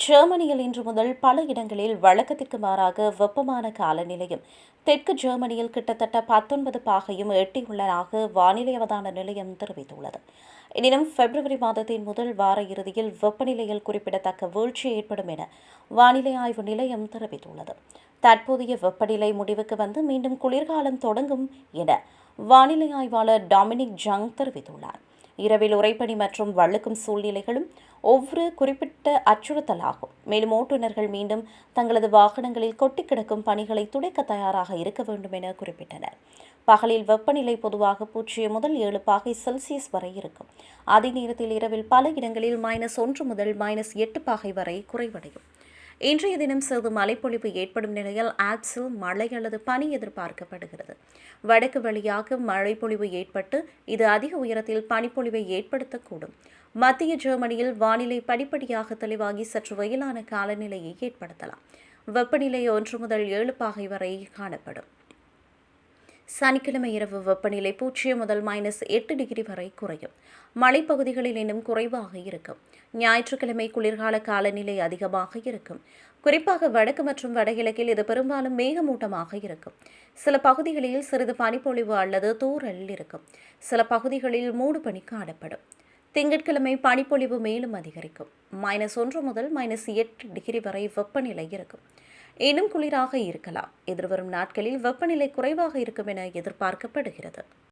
ஜெர்மனியில் இன்று முதல் பல இடங்களில் வழக்கத்திற்கு மாறாக வெப்பமான காலநிலையும் தெற்கு ஜெர்மனியில் கிட்டத்தட்ட பத்தொன்பது பாகையும் எட்டியுள்ளதாக வானிலை அவதான நிலையம் தெரிவித்துள்ளது. எனினும் பிப்ரவரி மாதத்தின் முதல் வார இறுதியில் வெப்பநிலையில் குறிப்பிடத்தக்க வீழ்ச்சி ஏற்படும் என வானிலை ஆய்வு நிலையம் தெரிவித்துள்ளது. தற்போதைய வெப்பநிலை முடிவுக்கு வந்து மீண்டும் குளிர்காலம் தொடங்கும் என வானிலை ஆய்வாளர் டாமினிக் ஜங் தெரிவித்துள்ளார். இரவில் உறைபனி மற்றும் வழுக்கும் சூழ்நிலைகளும் ஒவ்வொரு குறிப்பிட்ட அச்சுறுத்தலாகும். மேலும் ஓட்டுநர்கள் மீண்டும் தங்களது வாகனங்களில் கொட்டி கிடக்கும் பணிகளை துடைக்க தயாராக இருக்க வேண்டும் என குறிப்பிட்டனர். பகலில் வெப்பநிலை பொதுவாக பூஜ்ஜியம் முதல் ஏழு பாகை செல்சியஸ் வரை இருக்கும். அதே நேரத்தில் இரவில் பல இடங்களில் மைனஸ் ஒன்று முதல் மைனஸ் எட்டு பாகை வரை குறைவடையும். இன்றைய தினம் சிறிது மழைப்பொழிவு ஏற்படும் நிலையில் ஆப்ஸில் மழை அல்லது பனி எதிர்பார்க்கப்படுகிறது. வடக்கு வழியாக மழைப்பொழிவு ஏற்பட்டு இது அதிக உயரத்தில் பனிப்பொழிவை ஏற்படுத்தக்கூடும். மத்திய ஜெர்மனியில் வானிலை படிப்படியாக தெளிவாகி சற்று வெயிலான காலநிலையை ஏற்படுத்தலாம். வெப்பநிலை ஒன்று முதல் ஏழு பாகை வரை காணப்படும். சனிக்கிழமை இரவு வெப்பநிலை பூஜ்ஜியம் முதல் மைனஸ் எட்டு டிகிரி வரை குறையும். மலைப்பகுதிகளில் இன்னும் குறைவாக இருக்கும். ஞாயிற்றுக்கிழமை குளிர்கால காலநிலை அதிகமாக இருக்கும். குறிப்பாக வடக்கு மற்றும் வடகிழக்கில் இது பெரும்பாலும் மேகமூட்டமாக இருக்கும். சில பகுதிகளில் சிறிது பனிப்பொழிவு அல்லது தூறல் இருக்கும். சில பகுதிகளில் மூடு பனி காணப்படும். திங்கட்கிழமை பனிப்பொழிவு மேலும் அதிகரிக்கும். மைனஸ் ஒன்று முதல் மைனஸ் எட்டு டிகிரி வரை வெப்பநிலை இருக்கும். இன்னும் குளிராக இருக்கலாம். எதிர்வரும் நாட்களில் வெப்பநிலை குறைவாக இருக்கும் என எதிர்பார்க்கப்படுகிறது.